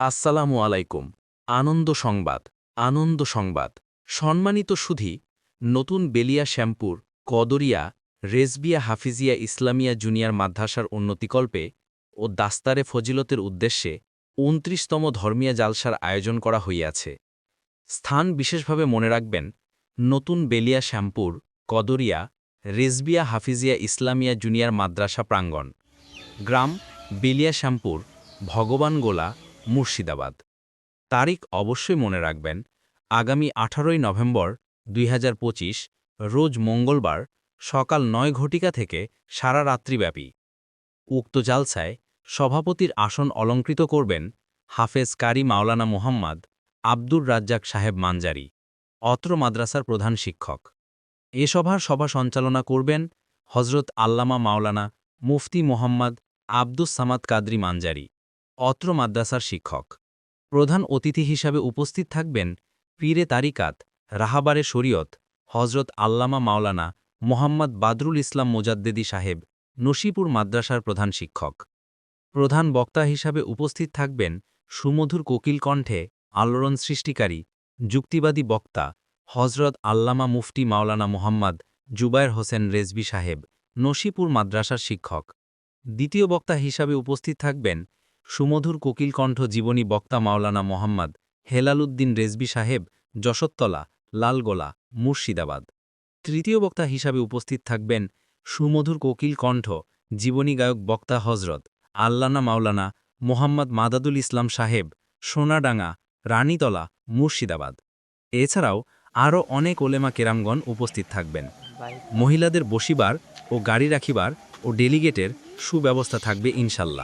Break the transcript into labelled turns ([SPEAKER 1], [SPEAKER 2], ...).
[SPEAKER 1] আসসালামু আলাইকুম। আনন্দ সংবাদ। আনন্দ সংবাদ। সম্মানিত সুধী, নতুন বেলিয়া শ্যামপুর কদরিয়া রেজবিয়া হাফিজিয়া ইসলামিয়া জুনিয়র মাদ্রাসার উন্নতিকল্পে ও দাস্তারে ফজিলতের উদ্দেশ্যে উনত্রিশতম ধর্মীয় জালসার আয়োজন করা হইয়াছে। স্থান বিশেষভাবে মনে রাখবেন, নতুন বেলিয়া শ্যামপুর কদরিয়া রেজবিয়া হাফিজিয়া ইসলামিয়া জুনিয়র মাদ্রাসা প্রাঙ্গণ। গ্রাম, বেলিয়া শ্যামপুর ভগবানগোলা মুর্শিদাবাদ। তারিখ অবশ্যই মনে রাখবেন, আগামী আঠারোই নভেম্বর দুই হাজার পঁচিশ, রোজ মঙ্গলবার সকাল নয় ঘটিকা থেকে সারা রাত্রিব্যাপী। উক্ত জালসায় সভাপতির আসন অলঙ্কৃত করবেন হাফেজ কারি মাওলানা মোহাম্মদ আব্দুর রাজ্জাক সাহেব মানজারি অত্র মাদ্রাসার প্রধান শিক্ষক। এ সভার সভা সঞ্চালনা করবেন হজরত আল্লামা মাওলানা মুফতি মোহাম্মদ আব্দুস সামাদ কাদরি মানজারি অত্র মাদ্রাসার শিক্ষক। প্রধান অতিথি হিসাবে উপস্থিত থাকবেন পীরে তারিকাত, রাহাবারে শরীয়ত হজরত আল্লামা মাওলানা মোহাম্মদ বাদরুল ইসলাম মোজাদ্দেদি সাহেব, নসিপুর মাদ্রাসার প্রধান শিক্ষক। প্রধান বক্তা হিসাবে উপস্থিত থাকবেন সুমধুর কোকিল কণ্ঠে আলোড়ন সৃষ্টিকারী, যুক্তিবাদী বক্তা হজরত আল্লামা মুফতি মাওলানা মোহাম্মদ জুবায়ের হোসেন রেজবি সাহেব, নসিপুর মাদ্রাসার শিক্ষক। দ্বিতীয় বক্তা হিসাবে উপস্থিত থাকবেন সুমধুর কোকিলকণ্ঠ জীবনী বক্তা মাওলানা মোহাম্মদ হেলালুদ্দিন রেজবি সাহেব, যশোত্তলা, লালগোলা, মুর্শিদাবাদ। তৃতীয় বক্তা হিসাবে উপস্থিত থাকবেন সুমধুর কোকিল কণ্ঠ জীবনী গায়ক বক্তা হজরত আল্লানা মাওলানা মোহাম্মদ মাদাদুল ইসলাম সাহেব, সোনাডাঙ্গা, রানীতলা, মুর্শিদাবাদ। এছাড়াও আরও অনেক ওলেমা কেরামগণ উপস্থিত থাকবেন। মহিলাদের বসিবার ও গাড়ি রাখিবার ও ডেলিগেটের সুব্যবস্থা থাকবে ইনশাল্লাহ।